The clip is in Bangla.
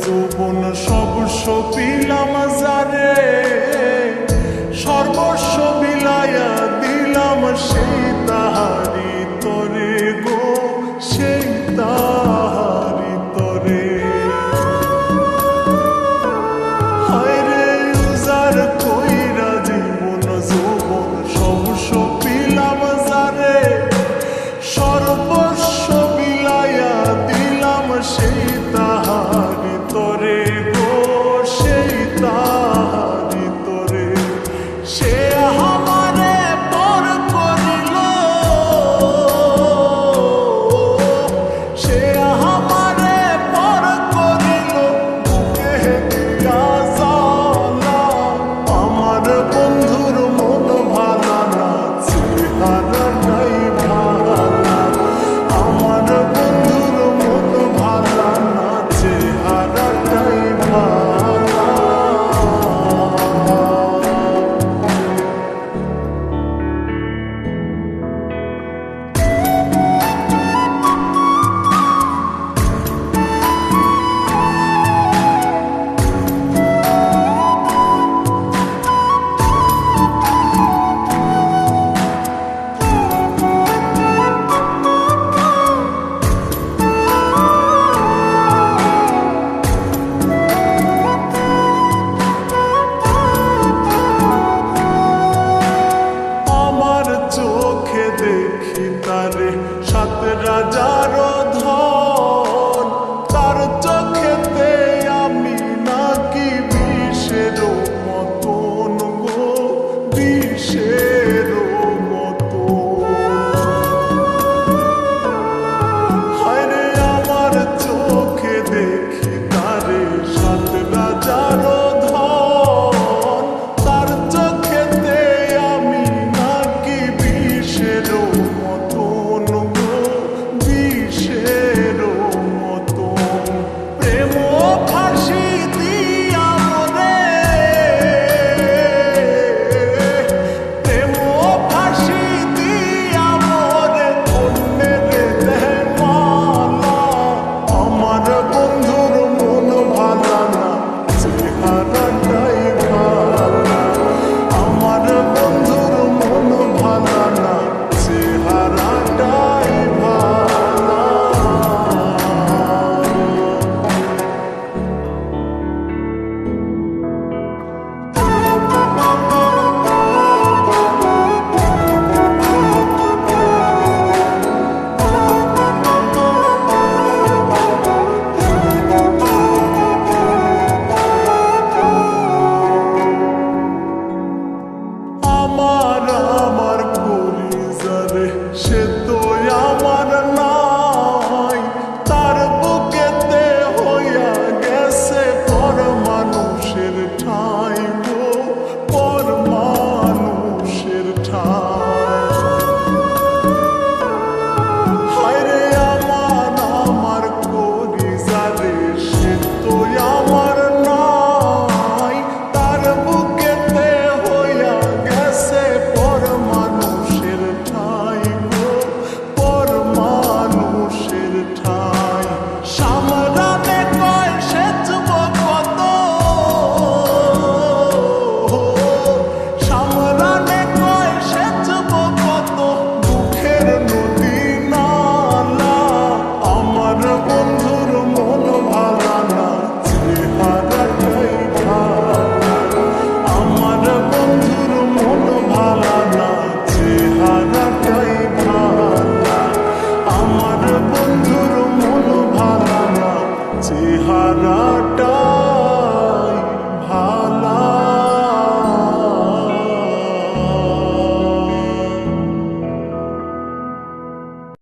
জীবন সব সপিলাম যারে সর্বস্ব বিলায়া দিলাম সেই তাহারি তরে গো। সে রে সাত রাজার ধন, তার চোখেতে আমি নাকি বিষের মতন গো, বিষের হায় রে আমার চোখে দেখি তারে সাত রাজার চেহারাটা